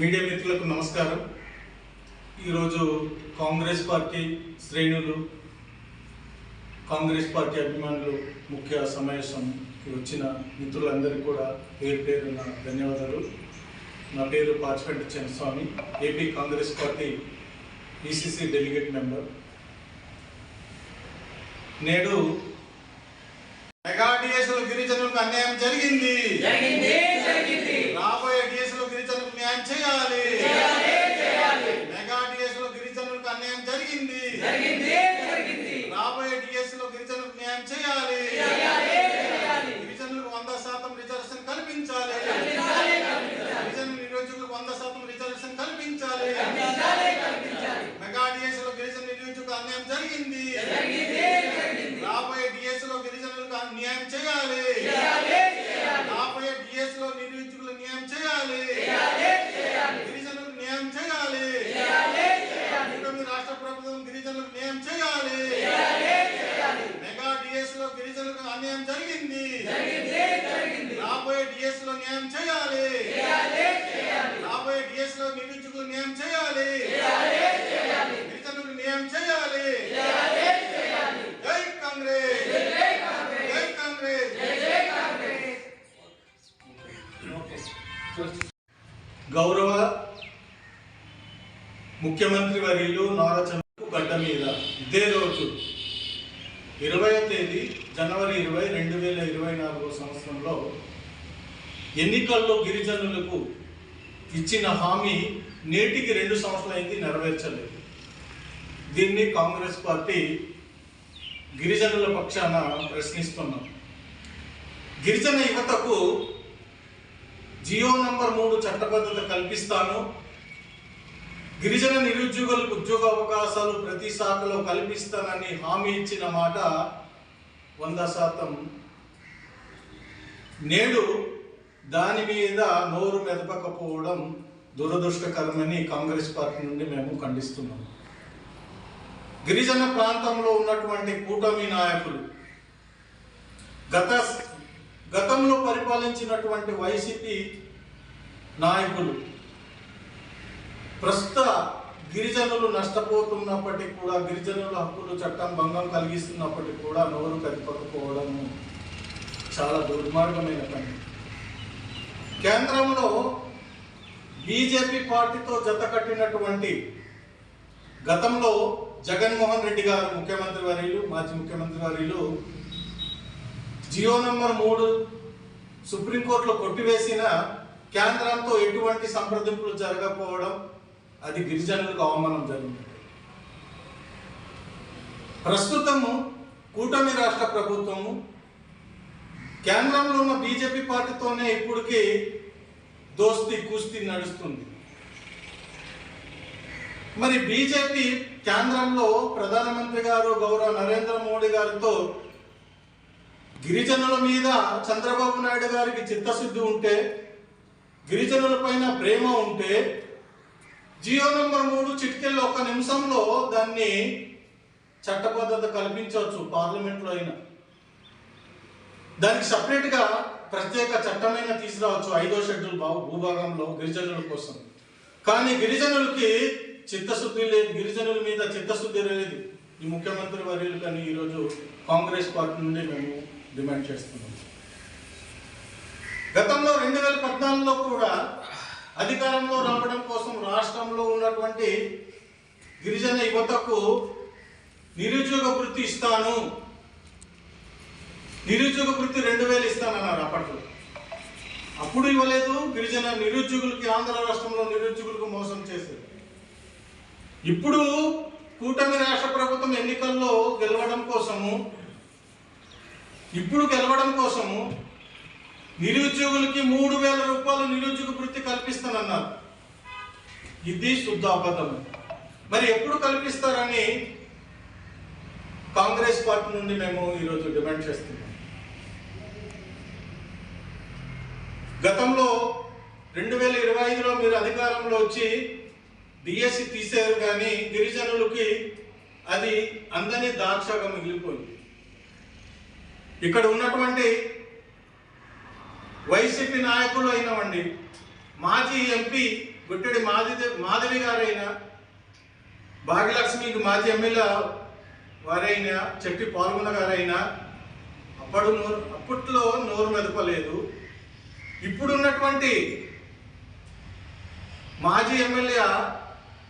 Media మిత్రులకు నమస్కారం. ఈరోజు కాంగ్రెస్ పార్టీ శ్రేణులు కాంగ్రెస్ పార్టీ అభిమానులు ముఖ్య సమావేశంకి వచ్చిన మిత్రులందరికీ కూడా పేరు పేరున ధన్యవాదాలు. నా పేరు Pachipenta Chinnaswamy AP Congress party ECC delegate member. నేడు మెగా డిఎస్లో గిరిజనులకు అన్యాయం జరిగింది. రాబోయే డిఎస్లో గిరిజనులకు న్యాయం చేయాలి. మెగా డిఎస్లో గిరిజనులకు అన్యాయం జరిగింది. రాబోయే డిఎస్లో గిరిజనులకు న్యాయం చేయాలి. గిరిజనులకు వంద శాతం రిజర్వేషన్ కల్పించాలి. గిరిజన నియోజకులకు వంద శాతం రిజర్వేషన్ కల్పించాలి. మెగా డిఎస్లో గిరిజన నియోజకులకు అన్యాయం జరిగింది. రాబోయే డిఎస్లో గిరిజనులకు న్యాయం చేయాలి చేయాలి చేయాలి రాబోయే డిఎస్లో నియోజకులకు న్యాయం చేయాలి చేయాలి చేయాలి గిరిజనులకు న్యాయం చేయాలి చేయాలి చేయాలి కూటమి రాష్ట్ర ప్రభుత్వం గిరిజనులకు న్యాయం చేయాలి చేయాలి చేయాలి మెగా డిఎస్లో గిరిజనులకు అన్యాయం జరిగింది జరిగింది జరిగింది రాబోయే డిఎస్లో న్యాయం చేయాలి. చేయాలి చేయాలి. రాబోయే డిఎస్లో నిరుద్యోగులు న్యాయం చేయాలి. చేయాలి చేయాలి. గిరిజనులకు న్యాయం చేయాలి. చేయాలి చేయాలి. జై కాంగ్రెస్. జై కాంగ్రెస్. జై కాంగ్రెస్. జై జై కాంగ్రెస్. గౌరవ ముఖ్యమంత్రి వర్యులు నారా చంద్రబాబు గడ్డ మీద ఇదే రోజు ఇరవై తేదీ జనవరి ఇరవై రెండు వేల ఇరవై నాలుగో సంవత్సరంలో ఎన్నికల్లో గిరిజనులకు ఇచ్చిన హామీ నేటికి రెండు సంవత్సరాలైంది నెరవేర్చలేదు. దీన్ని కాంగ్రెస్ పార్టీ గిరిజనుల పక్షాన ప్రశ్నిస్తున్నాం గిరిజన యువతకు జియో నంబర్ మూడు చట్టబద్ధత కల్పిస్తాను. గిరిజన నిరుద్యోగులకు ఉద్యోగ అవకాశాలు ప్రతి శాఖలో కల్పిస్తానని హామీ ఇచ్చిన మాట వంద శాతం నేడు దాని మీద నోరు మెదపకపోవడం దురదృష్టకరమని కాంగ్రెస్ పార్టీ నుండి మేము ఖండిస్తున్నాం. గిరిజన ప్రాంతంలో ఉన్నటువంటి కూటమి నాయకులు గత గతంలో పరిపాలించినటువంటి వైసీపీ నాయకులు ప్రస్తుత గిరిజనులు నష్టపోతున్నప్పటికీ కూడా గిరిజనుల హక్కులు చట్టం భంగం కలిగిస్తున్నప్పటికీ కూడా నోరు కదిపకపోవడం చాలా దుర్మార్గమైన పని. కేంద్రంలో బీజేపీ పార్టీతో జత కట్టినటువంటి గతంలో జగన్మోహన్ రెడ్డి గారు ముఖ్యమంత్రి వర్యులు మాజీ ముఖ్యమంత్రి వర్యులు జియో నంబర్ మూడు సుప్రీంకోర్టులో కొట్టివేసిన కేంద్రంతో ఎటువంటి సంప్రదింపులు జరగకపోవడం అది గిరిజనులకు అవమానం జరిగింది. ప్రస్తుతము కూటమి రాష్ట్ర ప్రభుత్వము కేంద్రంలో ఉన్న బీజేపీ పార్టీతోనే ఇప్పటికి దోస్తీ కుస్తీ నడుస్తుంది. మరి బీజేపీ కేంద్రంలో ప్రధానమంత్రి గారు గౌరవ నరేంద్ర మోడీ గారితో గిరిజనుల మీద చంద్రబాబు నాయుడు గారికి చిత్తశుద్ధి ఉంటే గిరిజనుల పైన ప్రేమ ఉంటే జియో నంబర్ మూడు చిట్కెళ్ళి ఒక నిమిషంలో దాన్ని చట్టబద్ధత కల్పించవచ్చు పార్లమెంట్లో అయినా. దానికి సపరేట్గా ప్రత్యేక చట్టమైన తీసుకురావచ్చు. ఐదో షెడ్యూల్ భూ భూభాగంలో గిరిజనుల కోసం. కానీ గిరిజనులకి చిత్తశుద్ధి లేదు. గిరిజనుల మీద చిత్తశుద్ధి లేదు. ఈ ముఖ్యమంత్రి వర్యులు కానీ ఈరోజు కాంగ్రెస్ పార్టీ నుండి మేము డిమాండ్ చేస్తున్నాం. గతంలో రెండు వేల పద్నాలుగులో కూడా అధికారంలో రావడం కోసం రాష్ట్రంలో ఉన్నటువంటి గిరిజన యువతకు నిరుద్యోగ వృత్తి ఇస్తాను. నిరుద్యోగ వృత్తి రెండు వేలు ఇస్తానన్నారు అప్పట్లో. అప్పుడు ఇవ్వలేదు గిరిజన నిరుద్యోగులకి ఆంధ్ర రాష్ట్రంలో నిరుద్యోగులకు మోసం చేశారు. ఇప్పుడు కూటమి రాష్ట్ర ప్రభుత్వం ఎన్నికల్లో గెలవడం కోసము ఇప్పుడు గెలవడం కోసము నిరుద్యోగులకి మూడు వేల రూపాయలు నిరుద్యోగ వృత్తి కల్పిస్తానన్నారు. ఇది శుద్ధ అబద్ధం. మరి ఎప్పుడు కల్పిస్తారని కాంగ్రెస్ పార్టీ నుండి మేము ఈరోజు డిమాండ్ చేస్తున్నాం. గతంలో రెండు వేల ఇరవై ఐదులో మీరు అధికారంలో వచ్చి డిఎస్సి తీసారు కానీ గిరిజనులకి అది అందని దాక్షగా మిగిలిపోయింది ఇక్కడ ఉన్నటువంటి వైసీపీ నాయకులు అయినవండి మాజీ ఎంపీ గుట్టడి మాది మాధవి గారైనా భాగ్యలక్ష్మికి మాజీ ఎమ్మెల్యే వారైనా చెట్టి పాల్గొన్న గారైనా అప్పుడు నోరు అప్పట్లో నోరు మెదపలేదు. ఇప్పుడున్నటువంటి మాజీ ఎమ్మెల్యే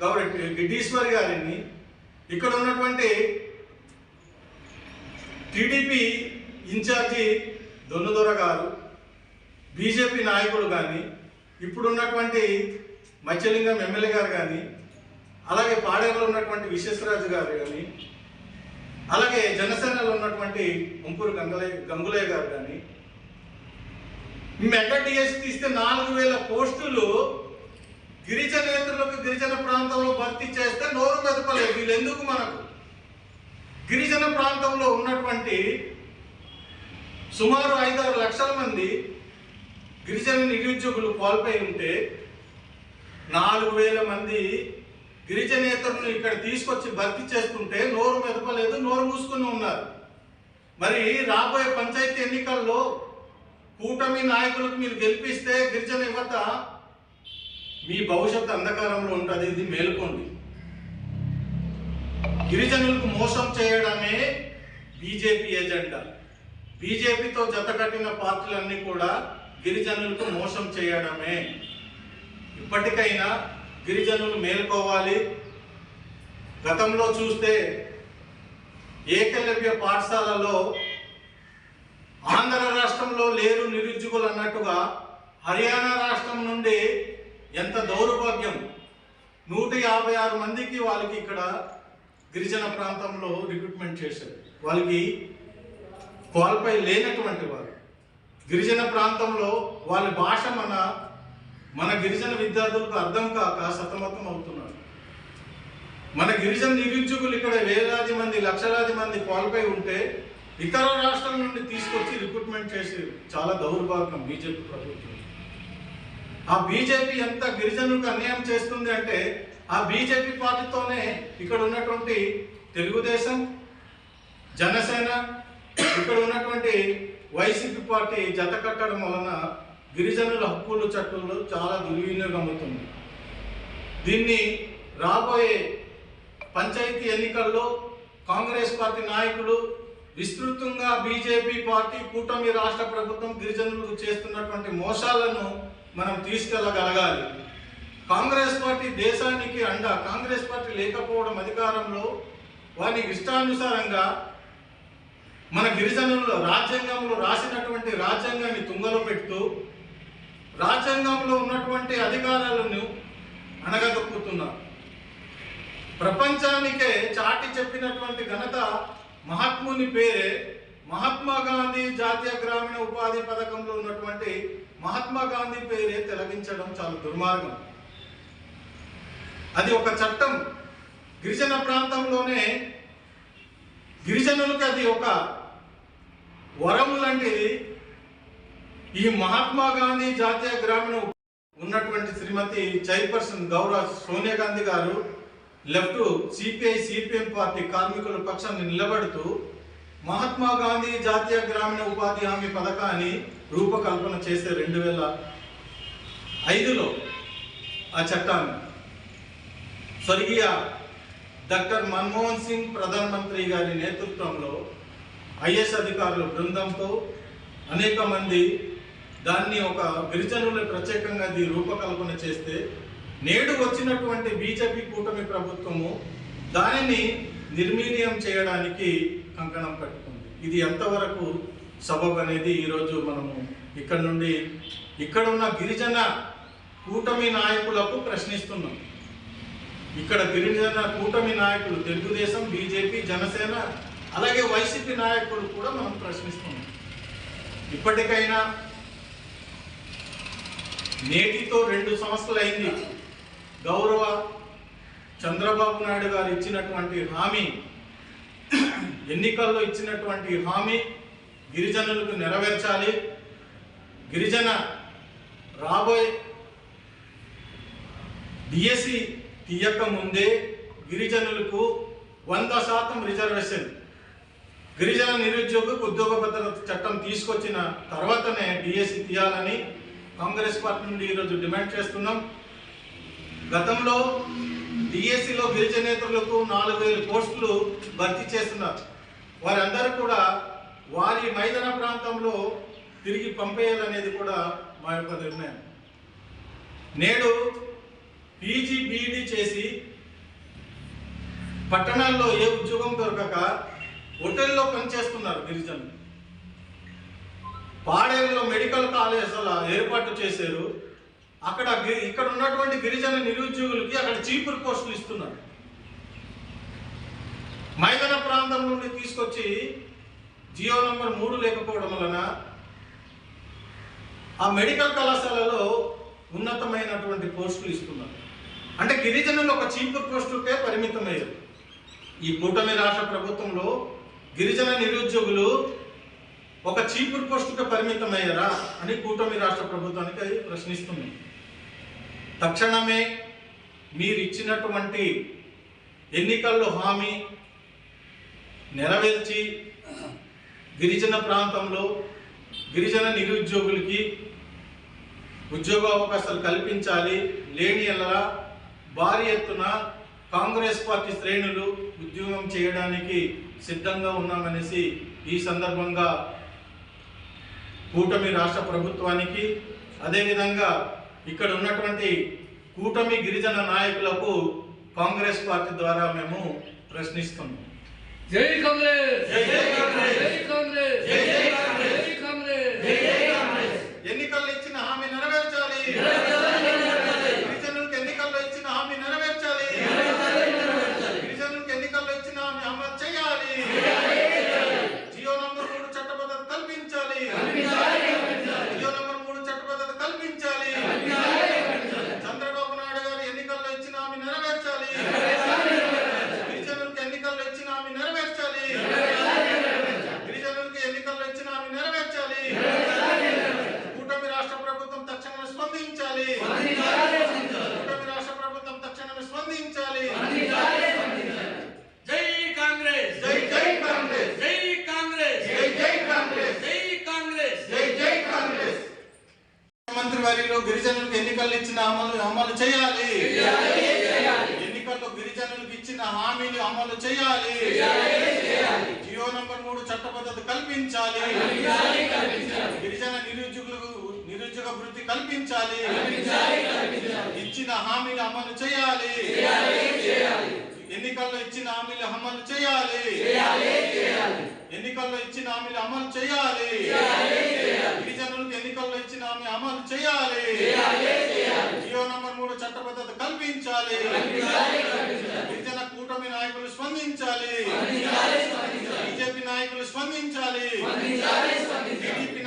గౌర గిడ్డీశ్వర్ గారిని ఇక్కడ ఉన్నటువంటి టీడీపీ ఇన్ఛార్జి దొన్నుదొర గారు బీజేపీ నాయకులు కానీ ఇప్పుడున్నటువంటి మత్స్యలింగం ఎమ్మెల్యే గారు కానీ అలాగే పాడేరులో ఉన్నటువంటి విశ్వేశ్వరాజు గారు కానీ అలాగే జనసేనలో ఉన్నటువంటి ఉంపూరు గంగులయ్య గంగులయ్య గారు కానీ మెగా డిఎస్ తీస్తే నాలుగు వేల పోస్టులు గిరిజనేతరులకు గిరిజన ప్రాంతంలో భర్తీ చేస్తే నోరు మెదపలేదు. వీళ్ళు ఎందుకు మనకు? గిరిజన ప్రాంతంలో ఉన్నటువంటి సుమారు ఐదారు లక్షల మంది గిరిజన నిరుద్యోగులు కోల్పోయి ఉంటే నాలుగు వేల మంది గిరిజనేతరులు ఇక్కడ తీసుకొచ్చి భర్తీ చేస్తుంటే నోరు మెదపలేదు నోరు మూసుకుని ఉన్నారు. మరి రాబోయే పంచాయతీ ఎన్నికల్లో కూటమి నాయకులకు మీరు గెలిపిస్తే గిరిజన యువత మీ భవిష్యత్తు అంధకారంలో ఉంటుంది ఇది మేలుకోండి. గిరిజనులకు మోసం చేయడమే బీజేపీ ఎజెండా. బీజేపీతో జతకట్టిన పార్టీలన్నీ కూడా గిరిజనులకు మోసం చేయడమే. ఇప్పటికైనా గిరిజనులు మేల్కోవాలి. గతంలో చూస్తే ఏకలవ్య పాఠశాలలో ఆంధ్ర రాష్ట్రంలో లేరు నిరుద్యోగులు అన్నట్టుగా హర్యానా రాష్ట్రం నుండి ఎంత దౌర్భాగ్యం. నూట యాభై ఆరు మందికి వాళ్ళకి ఇక్కడ గిరిజన ప్రాంతంలో రిక్రూట్మెంట్ చేశారు. వాళ్ళకి క్వాలిఫై లేనటువంటి వారు గిరిజన ప్రాంతంలో వాళ్ళ భాష మన మన గిరిజన విద్యార్థులకు అర్థం కాక సతమతం అవుతున్నారు. మన గిరిజన నిరుద్యోగులు ఇక్కడ వేలాది మంది లక్షలాది మంది క్వాలిఫై ఉంటే ఇతర రాష్ట్రం నుండి తీసుకొచ్చి రిక్రూట్మెంట్ చేసి చాలా దౌర్భాగ్యం బీజేపీ ప్రభుత్వం. ఆ బీజేపీ ఎంత గిరిజనులకు అన్యాయం చేస్తుంది అంటే ఆ బీజేపీ పార్టీతోనే ఇక్కడ ఉన్నటువంటి తెలుగుదేశం జనసేన ఇక్కడ ఉన్నటువంటి వైసీపీ పార్టీ జత కట్టడం వలన గిరిజనుల హక్కులు చట్టాలు చాలా దుర్వినియోగం అవుతుంది. దీన్ని రాబోయే పంచాయతీ ఎన్నికల్లో కాంగ్రెస్ పార్టీ నాయకులు విస్తృతంగా బీజేపీ పార్టీ కూటమి రాష్ట్ర ప్రభుత్వం గిరిజనులకు చేస్తున్నటువంటి మోసాలను మనం తీసుకెళ్ళగలగాలి కాంగ్రెస్ పార్టీ దేశానికి అండ కాంగ్రెస్ పార్టీ లేకపోవడం అధికారంలో వారి ఇష్టానుసారంగా మన గిరిజనులు రాజ్యాంగంలో రాసినటువంటి రాజ్యాంగాన్ని తుంగలో పెడుతూ రాజ్యాంగంలో ఉన్నటువంటి అధికారాలను అణగదొక్కుతున్నారు. ప్రపంచానికే చాటి చెప్పినటువంటి ఘనత మహాత్ముని పేరే మహాత్మా గాంధీ జాతీయ గ్రామీణ ఉపాధి పథకంలో ఉన్నటువంటి మహాత్మా గాంధీ పేరే తొలగించడం చాలా దుర్మార్గం. అది ఒక చట్టం. గిరిజన ప్రాంతంలోనే గిరిజనులకు అది ఒక వరం లాంటిది ఈ మహాత్మా గాంధీ జాతీయ గ్రామీణ ఉన్నటువంటి శ్రీమతి చైర్పర్సన్ గౌరవ సోనియా గాంధీ గారు లెఫ్ట్ సిపిఐ సిపిఎం పార్టీ కార్మికుల పక్షాన్ని నిలబడుతూ మహాత్మా గాంధీ జాతీయ గ్రామీణ ఉపాధి హామీ పథకాన్ని రూపకల్పన చేసే రెండు వేల ఐదులో ఆ చట్టాన్ని. స్వర్గీయ డాక్టర్ మన్మోహన్ సింగ్ ప్రధానమంత్రి గారి నేతృత్వంలో ఐఎస్ అధికారుల బృందంతో అనేక మంది దాన్ని ఒక గిరిజనులు ప్రత్యేకంగా రూపకల్పన చేస్తే నేడు వచ్చినటువంటి బీజేపీ కూటమి ప్రభుత్వము దానిని నిర్వీర్యం చేయడానికి కంకణం కట్టుకుంది. ఇది ఎంతవరకు సబబ్ అనేది ఈరోజు మనము ఇక్కడ నుండి ఇక్కడ ఉన్న గిరిజన కూటమి నాయకులకు ప్రశ్నిస్తున్నాం. ఇక్కడ గిరిజన కూటమి నాయకులు తెలుగుదేశం బీజేపీ జనసేన అలాగే వైసీపీ నాయకులు కూడా మనం ప్రశ్నిస్తున్నాం. ఇప్పటికైనా నేటితో రెండు సంవత్సరాలు అయింది గౌరవ చంద్రబాబు నాయుడు గారు ఇచ్చినటువంటి హామీ ఎన్నికల్లో ఇచ్చినటువంటి హామీ గిరిజనులకు నెరవేర్చాలి. గిరిజన రాబోయే డిఎస్సి తీయక ముందే గిరిజనులకు వంద శాతం రిజర్వేషన్. గిరిజన నిరుద్యోగకు ఉద్యోగ భద్రత చట్టం తీసుకొచ్చిన తర్వాతనే డిఎస్సి తీయాలని కాంగ్రెస్ పార్టీ నుండి ఈరోజు డిమాండ్ చేస్తున్నాం. గతంలో డిఎస్సిలో గిరిజనేతలకు నాలుగు వేల పోస్టులు భర్తీ చేస్తున్నారు. వారందరూ కూడా వారి మైదాన ప్రాంతంలో తిరిగి పంపేయాలనేది కూడా మా యొక్క నిర్ణయం. నేడు పీజీ బీఈడి చేసి పట్టణాల్లో ఏ ఉద్యోగం దొరకక హోటల్లో పనిచేస్తున్నారు గిరిజనులు. పాడేరులో మెడికల్ కాలేజీల ఏర్పాటు చేశారు అక్కడ ఇక్కడ ఉన్నటువంటి గిరిజన నిరుద్యోగులకి అక్కడ చీపురు పోస్టులు ఇస్తున్నారు. మైదాన ప్రాంతం నుండి తీసుకొచ్చి జియో నంబర్ మూడు లేకపోవడం వలన ఆ మెడికల్ కళాశాలలో ఉన్నతమైనటువంటి పోస్టులు ఇస్తున్నారు. అంటే గిరిజనులు ఒక చీపురు పోస్టుకే పరిమితమయ్యారు. ఈ కూటమి రాష్ట్ర ప్రభుత్వంలో గిరిజన నిరుద్యోగులు ఒక చీపురు పోస్టుకే పరిమితమయ్యారా అని కూటమి రాష్ట్ర ప్రభుత్వానికి ప్రశ్నిస్తున్నాయి తక్షణమే మీరు ఇచ్చినటువంటి ఎన్నికల్లో హామీ నెరవేర్చి గిరిజన ప్రాంతంలో గిరిజన నిరుద్యోగులకి ఉద్యోగ అవకాశాలు కల్పించాలి. లేని ఎల్లరా భారీ ఎత్తున కాంగ్రెస్ పార్టీ శ్రేణులు ఉద్యోగం చేయడానికి సిద్ధంగా ఉన్నామనేసి ఈ సందర్భంగా కూటమి రాష్ట్ర ప్రభుత్వానికి అదేవిధంగా ఇక్కడ ఉన్నటువంటి కూటమి గిరిజన నాయకులకు కాంగ్రెస్ పార్టీ ద్వారా మేము ప్రశ్నిస్తున్నాం. జై కాంగ్రెస్! ఎన్నికల్లో ఇచ్చిన హామీ నెరవేర్చాలి గిరిజనులకు ఎన్నికల్లో ఇచ్చిన హామీ నెరవేర్చాలి గిరిజనులకు ఎన్నికల్లో ఇచ్చిన హామీ అమలు చేయాలి జియో నంబర్ మూడు చట్టబద్ధత కల్పించాలి జియో నంబర్ మూడు చట్టబద్ధత కల్పించాలి చంద్రబాబు నాయుడు గారు ఎన్నికల్లో ఇచ్చిన హామీ నెరవేర్చాలి గిరిజనులకు ఎన్నికల్లో ఇచ్చిన హామీ నెరవేర్చాలి గిరిజనులకు ఎన్నికల్లో ఇచ్చిన హామీ నెరవేర్చాలి కూటమి రాష్ట్ర ప్రభుత్వం తక్షణమే స్పందించాలి కూటమి రాష్ట్ర ప్రభుత్వం తక్షణమే స్పందించాలి జై కాంగ్రెస్ జై జై కాంగ్రెస్ జై కాంగ్రెస్ జై జై కాంగ్రెస్ జై కాంగ్రెస్ జై జై కాంగ్రెస్ ముఖ్యమంత్రి వారిలో గిరిజనులకు ఎన్నికలు ఇచ్చిన అమలు అమలు చేయాలి. ఎన్నికల్లో గిరిజనులకు ఇచ్చిన హామీలు అమలు చేయాలి. జియో నంబర్ మూడు చట్టబద్ధత కల్పించాలి. గిరిజన నిరుద్యోగులకు నిరుద్యోగ వృత్తి కల్పించాలి. ఇచ్చిన హామీలు అమలు చేయాలి. ఎన్నికల్లో ఇచ్చిన హామీలు అమలు చేయాలి. ఎన్నికల్లో ఇచ్చిన హామీలు అమలు చేయాలి. గిరిజనులకు ఎన్నికల్లో ఇచ్చిన హామీ అమలు చేయాలి. జియో నంబర్ మూడు చట్టబద్ధత కల్పించాలి. గిరిజన కూటమి నాయకులు స్పందించాలి. బీజేపీ నాయకులు స్పందించాలి. టీడీపీ